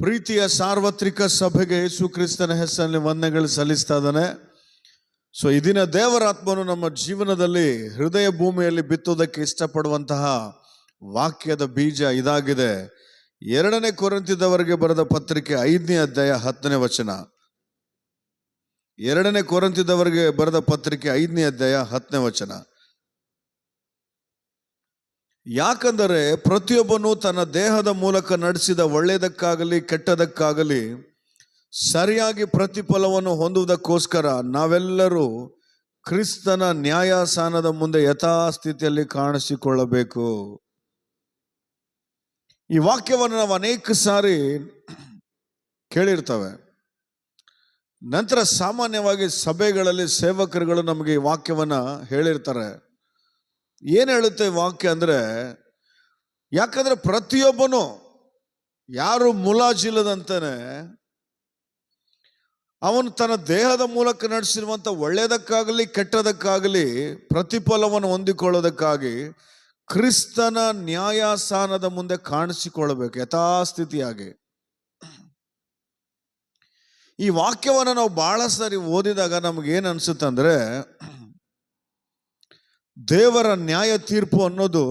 ಪ್ರೀತಿಯ ಸಾರ್ವತ್ರಿಕ ಸಭೆಗೆ ಯೇಸು ಕ್ರಿಸ್ತನ ಹೆಸರಲ್ಲಿ ವಂದನೆಗಳು ಸಲ್ಲಿಸ್ತಾ ಇದ್ದಾನೆ. ಸೊ ಇದಿನ ದೇವರಾತ್ಮನು ನಮ್ಮ ಜೀವನದಲ್ಲಿ ಹೃದಯ ಭೂಮಿಯಲ್ಲಿ ಬಿತ್ತೋದಕ್ಕೆ ಇಷ್ಟಪಡುವಂತಹ ವಾಕ್ಯದ ಬೀಜ ಇದಾಗಿದೆ. ಎರಡನೇ ಕೊರಂತಿದವರಿಗೆ ಬರೆದ ಪತ್ರಿಕೆ ಐದನೇ ಅಧ್ಯಾಯ ಹತ್ತನೇ ವಚನ. ಎರಡನೇ ಕೊರಂತಿದವರಿಗೆ ಬರೆದ ಪತ್ರಿಕೆ ಐದನೇ ಅಧ್ಯಾಯ ಹತ್ತನೇ ವಚನ. ಯಾಕಂದರೆ ಪ್ರತಿಯೊಬ್ಬನು ತನ್ನ ದೇಹದ ಮೂಲಕ ನಡೆಸಿದ ಒಳ್ಳೆಯದಕ್ಕಾಗಲಿ, ಕೆಟ್ಟದಕ್ಕಾಗಲಿ ಸರಿಯಾಗಿ ಪ್ರತಿಫಲವನ್ನು ಹೊಂದುವುದಕ್ಕೋಸ್ಕರ ನಾವೆಲ್ಲರೂ ಕ್ರಿಸ್ತನ ನ್ಯಾಯಾಸನದ ಮುಂದೆ ಯಥಾಸ್ಥಿತಿಯಲ್ಲಿ ಕಾಣಿಸಿಕೊಳ್ಳಬೇಕು. ಈ ವಾಕ್ಯವನ್ನು ನಾವು ಅನೇಕ ಸಾರಿ ಕೇಳಿರ್ತವೆ. ನಂತರ ಸಾಮಾನ್ಯವಾಗಿ ಸಭೆಗಳಲ್ಲಿ ಸೇವಕರುಗಳು ನಮಗೆ ಈ ವಾಕ್ಯವನ್ನು ಹೇಳಿರ್ತಾರೆ. ಏನು ಹೇಳುತ್ತೆ ವಾಕ್ಯ ಅಂದ್ರೆ, ಯಾಕಂದ್ರೆ ಪ್ರತಿಯೊಬ್ಬನು ಯಾರು ಮುಲಾಜಿಲ್ಲದಂತಾನೆ, ಅವನು ತನ್ನ ದೇಹದ ಮೂಲಕ ನಡೆಸಿರುವಂಥ ಒಳ್ಳೆಯದಕ್ಕಾಗಲಿ ಕೆಟ್ಟದಕ್ಕಾಗಲಿ ಪ್ರತಿಫಲವನ್ನು ಹೊಂದಿಕೊಳ್ಳೋದಕ್ಕಾಗಿ ಕ್ರಿಸ್ತನ ನ್ಯಾಯಾಸನದ ಮುಂದೆ ಕಾಣಿಸಿಕೊಳ್ಳಬೇಕು ಯಥಾಸ್ಥಿತಿಯಾಗಿ. ಈ ವಾಕ್ಯವನ್ನು ನಾವು ಬಹಳ ಸಾರಿ ಓದಿದಾಗ ನಮ್ಗೆ ಏನು ಅನ್ಸುತ್ತೆ ಅಂದ್ರೆ ದೇವರ ನ್ಯಾಯ ತೀರ್ಪು ಅನ್ನೋದು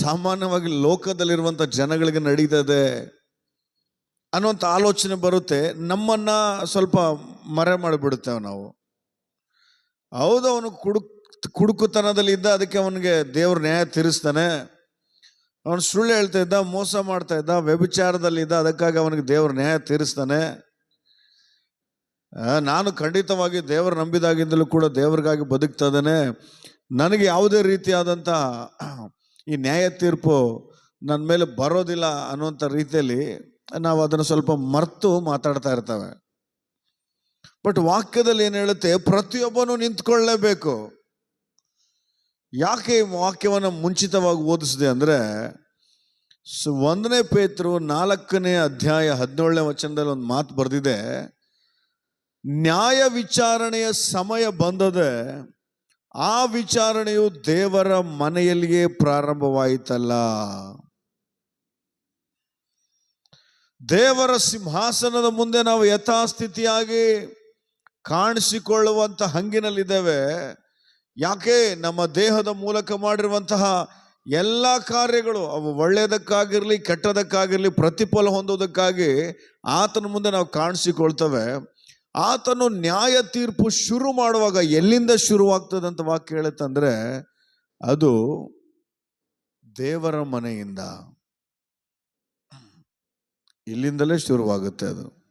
ಸಾಮಾನ್ಯವಾಗಿ ಲೋಕದಲ್ಲಿರುವಂಥ ಜನಗಳಿಗೆ ನಡೀತದೆ ಅನ್ನೋಂಥ ಆಲೋಚನೆ ಬರುತ್ತೆ. ನಮ್ಮನ್ನ ಸ್ವಲ್ಪ ಮರೆ ಮಾಡಿಬಿಡುತ್ತೇವೆ ನಾವು. ಹೌದು, ಅವನು ಕುಡುಕ್ ಕುಡುಕುತನದಲ್ಲಿ ಇದ್ದ ಅದಕ್ಕೆ ಅವನಿಗೆ ದೇವ್ರ ನ್ಯಾಯ ತೀರಿಸ್ತಾನೆ. ಅವನು ಸುಳ್ಳು ಹೇಳ್ತಾ ಇದ್ದ, ಮೋಸ ಮಾಡ್ತಾ ಇದ್ದ ವ್ಯಭಿಚಾರದಲ್ಲಿ ಇದ್ದ ಅದಕ್ಕಾಗಿ ಅವನಿಗೆ ದೇವ್ರ ನ್ಯಾಯ ತೀರಿಸ್ತಾನೆ. ನಾನು ಖಂಡಿತವಾಗಿ ದೇವರ ನಂಬಿದಾಗಿಂದಲೂ ಕೂಡ ದೇವರಿಗಾಗಿ ಬದುಕ್ತಾ ನನಗೆ ಯಾವುದೇ ರೀತಿಯಾದಂಥ ಈ ನ್ಯಾಯ ತೀರ್ಪು ನನ್ನ ಮೇಲೆ ಬರೋದಿಲ್ಲ ಅನ್ನುವಂಥ ರೀತಿಯಲ್ಲಿ ನಾವು ಅದನ್ನು ಸ್ವಲ್ಪ ಮರ್ತು ಮಾತಾಡ್ತಾ ಇರ್ತೇವೆ. ಬಟ್ ವಾಕ್ಯದಲ್ಲಿ ಏನು ಹೇಳುತ್ತೆ, ಪ್ರತಿಯೊಬ್ಬನು ನಿಂತ್ಕೊಳ್ಳೇಬೇಕು. ಯಾಕೆ ಈ ವಾಕ್ಯವನ್ನು ಮುಂಚಿತವಾಗಿ ಓದಿಸಿದೆ ಅಂದರೆ ಒಂದನೇ ಪೇತ್ರು ನಾಲ್ಕನೇ ಅಧ್ಯಾಯ ಹದಿನೇಳನೇ ವಚನದಲ್ಲಿ ಒಂದು ಮಾತು ಬರೆದಿದೆ. ನ್ಯಾಯ ವಿಚಾರಣೆಯ ಸಮಯ ಬಂದದೆ ಆ ವಿಚಾರಣೆಯು ದೇವರ ಮನೆಯಲ್ಲಿಯೇ ಪ್ರಾರಂಭವಾಯಿತಲ್ಲ. ದೇವರ ಸಿಂಹಾಸನದ ಮುಂದೆ ನಾವು ಯಥಾಸ್ಥಿತಿಯಾಗಿ ಕಾಣಿಸಿಕೊಳ್ಳುವಂತ ಹಂಗಿನಲ್ಲಿದ್ದೇವೆ. ಯಾಕೆ? ನಮ್ಮ ದೇಹದ ಮೂಲಕ ಮಾಡಿರುವಂತಹ ಎಲ್ಲ ಕಾರ್ಯಗಳು ಅವು ಒಳ್ಳೆಯದಕ್ಕಾಗಿರಲಿ ಕೆಟ್ಟದಕ್ಕಾಗಿರಲಿ ಪ್ರತಿಫಲ ಹೊಂದೋದಕ್ಕಾಗಿ ಆತನ ಮುಂದೆ ನಾವು ಕಾಣಿಸಿಕೊಳ್ತೇವೆ. ಆತನು ನ್ಯಾಯ ತೀರ್ಪು ಶುರು ಮಾಡುವಾಗ ಎಲ್ಲಿಂದ ಶುರುವಾಗ್ತದೆ ಅಂತ ವಾಕ್ಯ ಹೇಳುತ್ತಂದ್ರೆ ಅದು ದೇವರ ಮನೆಯಿಂದ. ಇಲ್ಲಿಂದಲೇ ಶುರುವಾಗುತ್ತೆ ಅದು.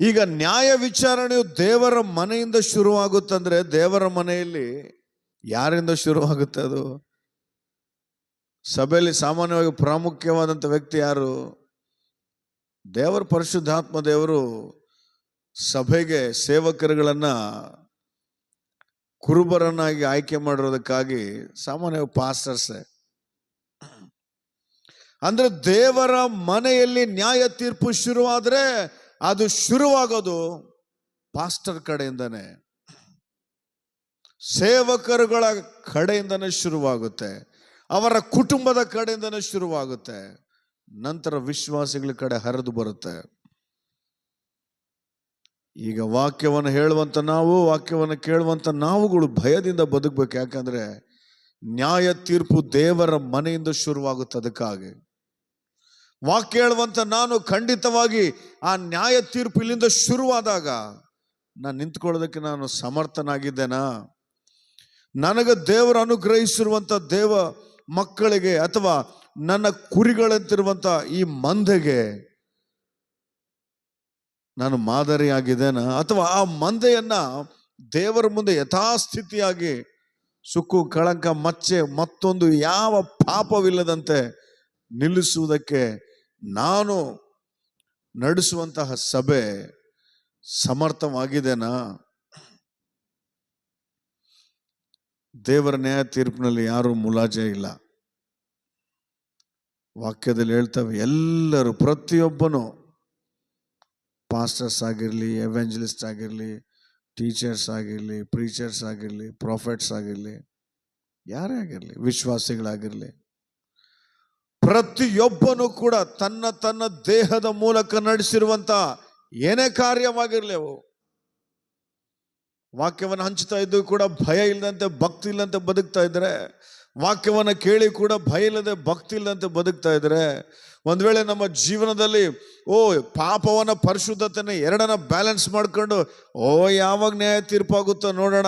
ಈಗ ನ್ಯಾಯ ವಿಚಾರಣೆಯು ದೇವರ ಮನೆಯಿಂದ ಶುರುವಾಗುತ್ತಂದ್ರೆ ದೇವರ ಮನೆಯಲ್ಲಿ ಯಾರಿಂದ ಶುರುವಾಗುತ್ತೆ ಅದು? ಸಭೆಯಲ್ಲಿ ಸಾಮಾನ್ಯವಾಗಿ ಪ್ರಾಮುಖ್ಯವಾದಂಥ ವ್ಯಕ್ತಿ ಯಾರು? ದೇವರ ಪರಿಶುದ್ಧಾತ್ಮ ದೇವರು ಸಭೆಗೆ ಸೇವಕರುಗಳನ್ನು ಕುರುಬರನ್ನಾಗಿ ಆಯ್ಕೆ ಮಾಡಿರೋದಕ್ಕಾಗಿ ಸಾಮಾನ್ಯವಾಗಿ ಪಾಸ್ಟರ್ಸೆ. ಅಂದರೆ ದೇವರ ಮನೆಯಲ್ಲಿ ನ್ಯಾಯ ತೀರ್ಪು ಶುರುವಾದರೆ ಅದು ಶುರುವಾಗೋದು ಪಾಸ್ಟರ್ ಕಡೆಯಿಂದನೇ. ಸೇವಕರುಗಳ ಕಡೆಯಿಂದನೇ ಶುರುವಾಗುತ್ತೆ. ಅವರ ಕುಟುಂಬದ ಕಡೆಯಿಂದನೇ ಶುರುವಾಗುತ್ತೆ. ನಂತರ ವಿಶ್ವಾಸಿಗಳ ಕಡೆ ಹರಿದು ಬರುತ್ತೆ. ಈಗ ವಾಕ್ಯವನ್ನು ಹೇಳುವಂತ ನಾವು, ವಾಕ್ಯವನ್ನು ಕೇಳುವಂತ ನಾವುಗಳು ಭಯದಿಂದ ಬದುಕಬೇಕು. ಯಾಕಂದ್ರೆ ನ್ಯಾಯ ತೀರ್ಪು ದೇವರ ಮನೆಯಿಂದ ಶುರುವಾಗುತ್ತೆ ಅದಕ್ಕಾಗಿ. ವಾಕ್ಯ ಹೇಳುವಂತ ನಾನು ಖಂಡಿತವಾಗಿ ಆ ನ್ಯಾಯ ತೀರ್ಪು ಇಲ್ಲಿಂದ ಶುರುವಾದಾಗ ನಾನು ನಿಂತ್ಕೊಳ್ಳೋದಕ್ಕೆ ನಾನು ಸಮರ್ಥನಾಗಿದ್ದೇನಾ? ನನಗೆ ದೇವರು ಅನುಗ್ರಹಿಸಿರುವಂತ ದೇವ ಮಕ್ಕಳಿಗೆ ಅಥವಾ ನನ್ನ ಕುರಿಗಳಂತಿರುವಂಥ ಈ ಮಂದೆಗೆ ನಾನು ಮಾದರಿಯಾಗಿದ್ದೇನಾ? ಅಥವಾ ಆ ಮಂದೆಯನ್ನ ದೇವರ ಮುಂದೆ ಯಥಾಸ್ಥಿತಿಯಾಗಿ ಸುಕ್ಕು, ಕಳಂಕ, ಮಚ್ಚೆ, ಮತ್ತೊಂದು ಯಾವ ಪಾಪವಿಲ್ಲದಂತೆ ನಿಲ್ಲಿಸುವುದಕ್ಕೆ ನಾನು ನಡೆಸುವಂತಹ ಸಭೆ ಸಮರ್ಥವಾಗಿದೆನಾ ದೇವರ ನ್ಯಾಯ ತೀರ್ಪಿನಲ್ಲಿ ಯಾರೂ ಮುಲಾಜೆ ಇಲ್ಲ. ವಾಕ್ಯದಲ್ಲಿ ಹೇಳ್ತವೆ, ಎಲ್ಲರೂ ಪ್ರತಿಯೊಬ್ಬನು ಪಾಸ್ಟರ್ಸ್ ಆಗಿರಲಿ ಎವೆಂಜಲಿಸ್ಟ್ ಆಗಿರಲಿ ಟೀಚರ್ಸ್ ಆಗಿರಲಿ ಪ್ರೀಚರ್ಸ್ ಆಗಿರಲಿ ಪ್ರಾಫೆಟ್ಸ್ ಆಗಿರಲಿ, ಯಾರೇ ಆಗಿರಲಿ, ವಿಶ್ವಾಸಿಗಳಾಗಿರಲಿ, ಪ್ರತಿಯೊಬ್ಬನು ಕೂಡ ತನ್ನ ತನ್ನ ದೇಹದ ಮೂಲಕ ನಡೆಸಿರುವಂತ ಏನೇ ಕಾರ್ಯವಾಗಿರಲಿ ಅವು, ವಾಕ್ಯವನ್ನು ಹಂಚ್ತಾ ಇದ್ದು ಕೂಡ ಭಯ ಇಲ್ಲದಂತೆ, ಭಕ್ತಿ ಇಲ್ಲದಂತೆ ಬದುಕ್ತಾ ಇದ್ರೆ ವಾಕ್ಯವನ್ನು ಕೇಳಿ ಕೂಡ ಭಯ ಇಲ್ಲದೆ ಭಕ್ತಿ ಇಲ್ಲದಂತೆ ಬದುಕ್ತಾ ಇದ್ರೆ, ಒಂದು ವೇಳೆ ನಮ್ಮ ಜೀವನದಲ್ಲಿ, ಓ, ಪಾಪವನ್ನ ಪರಿಶುದ್ಧತೆನ ಎರಡನ್ನ ಬ್ಯಾಲೆನ್ಸ್ ಮಾಡ್ಕೊಂಡು, ಓ, ಯಾವಾಗ ನ್ಯಾಯ ತೀರ್ಪಾಗುತ್ತೋ ನೋಡೋಣ.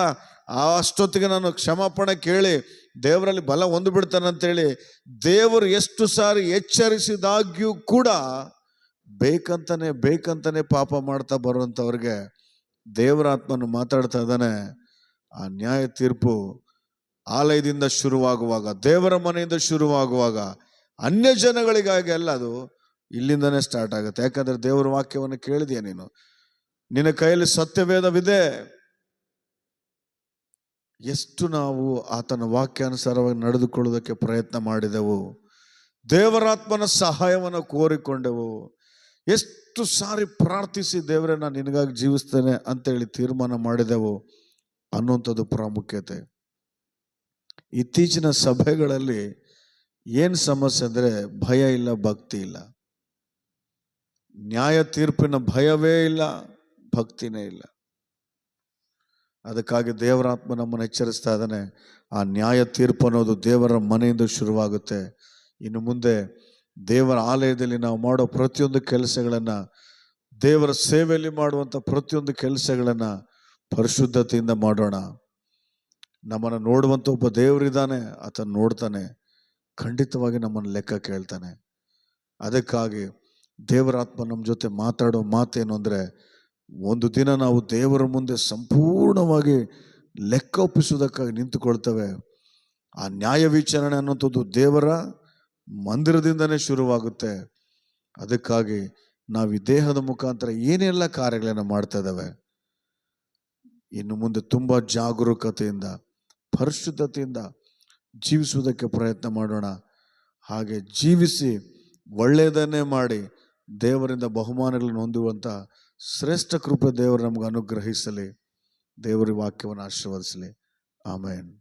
ಅಷ್ಟೊತ್ತಿಗೆ ನಾನು ಕ್ಷಮಾಪಣೆ ಕೇಳಿ, ದೇವರಲ್ಲಿ ಬಲ ಹೊಂದು ಬಿಡ್ತಾನಂತೇಳಿ ದೇವರು ಎಷ್ಟು ಸಾರಿ ಎಚ್ಚರಿಸಿದಾಗ್ಯೂ ಕೂಡ ಬೇಕಂತಾನೆ ಬೇಕಂತಾನೆ ಪಾಪ ಮಾಡ್ತಾ ಬರುವಂಥವ್ರಿಗೆ ದೇವರ ಆತ್ಮನು ಮಾತಾಡ್ತಾ ಇದ್ದಾನೆ. ಆ ನ್ಯಾಯ ತೀರ್ಪು ಆಲಯದಿಂದ ಶುರುವಾಗುವಾಗ, ದೇವರ ಮನೆಯಿಂದ ಶುರುವಾಗುವಾಗ ಅನ್ಯ ಜನಗಳಿಗಾಗಿ ಅಲ್ಲ ಅದು, ಇಲ್ಲಿಂದನೇ ಸ್ಟಾರ್ಟ್ ಆಗುತ್ತೆ. ಯಾಕಂದ್ರೆ ದೇವರ ವಾಕ್ಯವನ್ನು ಕೇಳಿದೆಯ ನೀನು? ನಿನ್ನ ಕೈಯಲ್ಲಿ ಸತ್ಯವೇದವಿದೆ ಎಷ್ಟು ನಾವು ಆತನ ವಾಕ್ಯಾನುಸಾರವಾಗಿ ನಡೆದುಕೊಳ್ಳೋದಕ್ಕೆ ಪ್ರಯತ್ನ ಮಾಡಿದೆವು. ದೇವರಾತ್ಮನ ಸಹಾಯವನ್ನು ಕೋರಿಕೊಂಡೆವು. ಎಷ್ಟು ಸಾರಿ ಪ್ರಾರ್ಥಿಸಿ ದೇವರೇ, ನಾನು ನಿನಗಾಗಿ ಜೀವಿಸ್ತೇನೆ ಅಂತೇಳಿ ತೀರ್ಮಾನ ಮಾಡಿದೆವು ಅನ್ನುವಂಥದ್ದು ಪ್ರಾಮುಖ್ಯತೆ. ಇತ್ತೀಚಿನ ಸಭೆಗಳಲ್ಲಿ ಏನು ಸಮಸ್ಯೆ ಅಂದರೆ ಭಯ ಇಲ್ಲ, ಭಕ್ತಿ ಇಲ್ಲ. ನ್ಯಾಯ ತೀರ್ಪಿನ ಭಯವೇ ಇಲ್ಲ, ಭಕ್ತಿನೇ ಇಲ್ಲ. ಅದಕ್ಕಾಗಿ ದೇವರಾತ್ಮ ನಮ್ಮನ್ನು ಎಚ್ಚರಿಸ್ತಾ ಇದ್ದಾನೆ. ಆ ನ್ಯಾಯ ತೀರ್ಪು ಅನ್ನೋದು ದೇವರ ಮನೆಯಿಂದ ಶುರುವಾಗುತ್ತೆ. ಇನ್ನು ಮುಂದೆ ದೇವರ ಆಲಯದಲ್ಲಿ ನಾವು ಮಾಡೋ ಪ್ರತಿಯೊಂದು ಕೆಲಸಗಳನ್ನು, ದೇವರ ಸೇವೆಯಲ್ಲಿ ಮಾಡುವಂಥ ಪ್ರತಿಯೊಂದು ಕೆಲಸಗಳನ್ನು ಪರಿಶುದ್ಧತೆಯಿಂದ ಮಾಡೋಣ. ನಮ್ಮನ್ನು ನೋಡುವಂಥ ಒಬ್ಬ ದೇವರಿದ್ದಾನೆ ಆತ ನೋಡ್ತಾನೆ, ಖಂಡಿತವಾಗಿ ನಮ್ಮನ್ನು ಲೆಕ್ಕ ಕೇಳ್ತಾನೆ. ಅದಕ್ಕಾಗಿ ದೇವರಾತ್ಮ ನಮ್ಮ ಜೊತೆ ಮಾತಾಡೋ ಮಾತೇನು ಅಂದರೆ, ಒಂದು ದಿನ ನಾವು ದೇವರ ಮುಂದೆ ಸಂಪೂರ್ಣವಾಗಿ ಲೆಕ್ಕ ಒಪ್ಪಿಸುವುದಕ್ಕಾಗಿ ನಿಂತುಕೊಳ್ತೇವೆ. ಆ ನ್ಯಾಯ ವಿಚಾರಣೆ ಅನ್ನೋಂಥದ್ದು ದೇವರ ಮಂದಿರದಿಂದನೇ ಶುರುವಾಗುತ್ತೆ. ಅದಕ್ಕಾಗಿ ನಾವು ಈ ದೇಹದ ಮುಖಾಂತರ ಏನೆಲ್ಲ ಕಾರ್ಯಗಳನ್ನು ಮಾಡ್ತಾ ಇದ್ದಾವೆ ಇನ್ನು ಮುಂದೆ ತುಂಬ ಜಾಗರೂಕತೆಯಿಂದ ಪರಿಶುದ್ಧತೆಯಿಂದ ಜೀವಿಸುವುದಕ್ಕೆ ಪ್ರಯತ್ನ ಮಾಡೋಣ. ಹಾಗೆ ಜೀವಿಸಿ ಒಳ್ಳೆಯದನ್ನೇ ಮಾಡಿ ದೇವರಿಂದ ಬಹುಮಾನಗಳನ್ನು ಹೊಂದುವಂಥ ಶ್ರೇಷ್ಠ ಕೃಪೆ ದೇವರು ನಮಗೆ ಅನುಗ್ರಹಿಸಲಿ. ದೇವರ ವಾಕ್ಯವನ್ನು ಆಶೀರ್ವದಿಸಲಿ. ಆಮೇನ್.